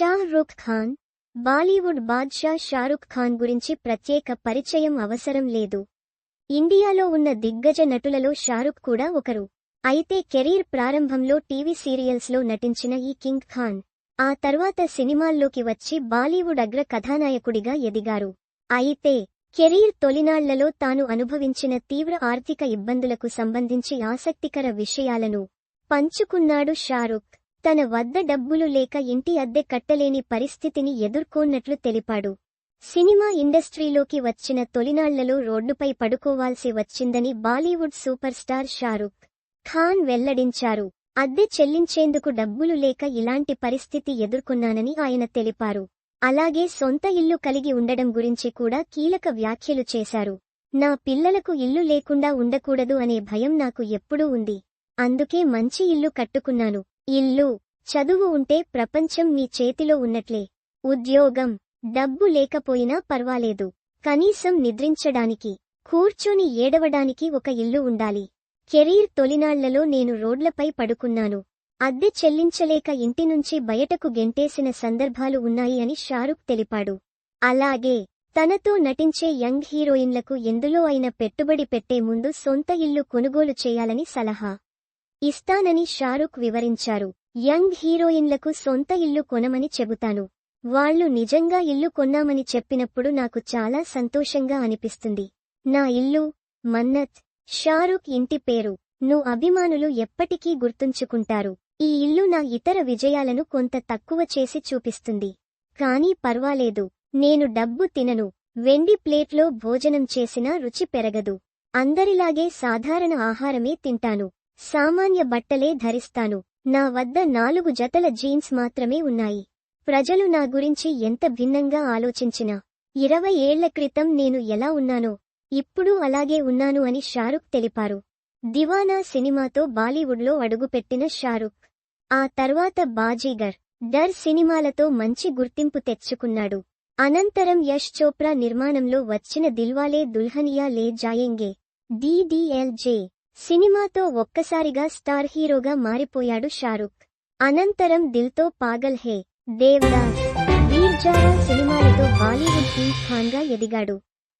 షారుఖ్ ఖాన్ బాలీవుడ్ బాద్షా షారుఖ్ ఖాన్ గురించి ప్రత్యేక పరిచయం అవసరం లేదు. ఇండియాలో ఉన్న దిగ్గజ నటులలో షారుఖ్ కూడా ఒకరు. అయితే కెరీర్ ప్రారంభంలో టీవీ సీరియల్స్లో నటించిన ఈ కింగ్ ఖాన్ ఆ తర్వాత సినిమాల్లోకి వచ్చి బాలీవుడ్ అగ్ర కథానాయకుడిగా ఎదిగారు. అయితే కెరీర్ తొలినాళ్ళలో తాను అనుభవించిన తీవ్ర ఆర్థిక ఇబ్బందులకు సంబంధించి ఆసక్తికర విషయాలను పంచుకున్నాడు షారుఖ్. తన వద్ద డబ్బులు లేక ఇంటి అద్దె కట్టలేని పరిస్థితిని ఎదుర్కోన్నట్లు తెలిపాడు. సినిమా ఇండస్ట్రీలోకి వచ్చిన తొలినాళ్ళలో రోడ్డుపై పడుకోవాల్సి వచ్చిందని Bollywood super star Shahrukh Khan వెల్లడించారు. అద్దె చెల్లించేందుకు డబ్బులు లేక ఇలాంటి పరిస్థితి ఎదుర్కొన్నానని ఆయన తెలిపారు. అలాగే సొంత ఇల్లు కలిగి ఉండడం గురించి కూడా కీలక వ్యాఖ్యలు చేశారు. నా పిల్లలకు ఇల్లు లేకుండా ఉండకూడదు అనే భయం నాకు ఎప్పుడూ ఉంది. అందుకే మంచి ఇల్లు కట్టుకున్నాను. ఇల్లు. చదువు ఉంటే ప్రపంచం మీ చేతిలో ఉన్నట్లే. ఉద్యోగం. డబ్బు లేకపోయినా పర్వాలేదు. కనీసం నిద్రించడానికి. కూర్చొని ఏడవడానికి ఒక ఇల్లు ఉండాలి. కెరీర్ తొలినాళ్ళలో నేను రోడ్లపై పడుకున్నాను. అద్దె చెల్లించలేక ఇంటి నుంచి బయటకు గెంటేసిన సందర్భాలు ఉన్నాయి అని షారుఖ్ తెలిపాడు. అలాగే తనతో నటించే యంగ్ హీరోయిన్లకు ఎందులో అయిన పెట్టుబడి పెట్టే ముందు సొంత ఇల్లు కొనుగోలు చేయాలని సలహా. ఇస్తానని షారుఖ్ వివరించారు. యంగ్ హీరోయిన్లకు సొంత ఇల్లు కొనమని చెబుతాను. వాళ్ళు నిజంగా ఇల్లు కొన్నామని చెప్పినప్పుడు నాకు చాలా సంతోషంగా అనిపిస్తుంది. నా ఇల్లు మన్నత్ షారుఖ్ ఇంటి పేరు. ను అభిమానులు ఎప్పటికీ గుర్తుంచుకుంటారు. ఈ ఇల్లు నా ఇతర విజయాలను కొంత తక్కువ చేసి చూపిస్తుంది. కానీ పర్వాలేదు. నేను డబ్బు తినను. వెండి ప్లేట్లో భోజనం చేసినా రుచి పెరగదు. అందరిలాగే సాధారణ ఆహారమే తింటాను. సామాన్య బట్టలే ధరిస్తాను. నా వద్ద నాలుగు జతల జీన్స్ మాత్రమే ఉన్నాయి. ప్రజలు నా గురించి ఎంత భిన్నంగా ఆలోచించినా ఇరవై ఏళ్ళ క్రితం నేను ఎలా ఉన్నానో ఇప్పుడు అలాగే ఉన్నాను అని షారుఖ్ తెలిపారు. దివానా సినిమాతో బాలీవుడ్లో అడుగుపెట్టిన షారుఖ్ ఆ తర్వాత బాజీగర్ డర్ సినిమాలతో మంచి గుర్తింపు తెచ్చుకున్నాడు. అనంతరం యష్ చోప్రా నిర్మాణంలో వచ్చిన దిల్వాలే దుల్హనియా లే జాయేంగే డిడిఎల్జే సినిమాతో ఒక్కసారిగా స్టార్ హీరోగా మారిపోయాడు షారుఖ్ అనంతరం దిల్తో పాగల్ హే దేవదాస్ వీర్జారా సినిమాలతో బాలీవుడ్ కింగ్ ఖాన్గా ఎదిగాడు.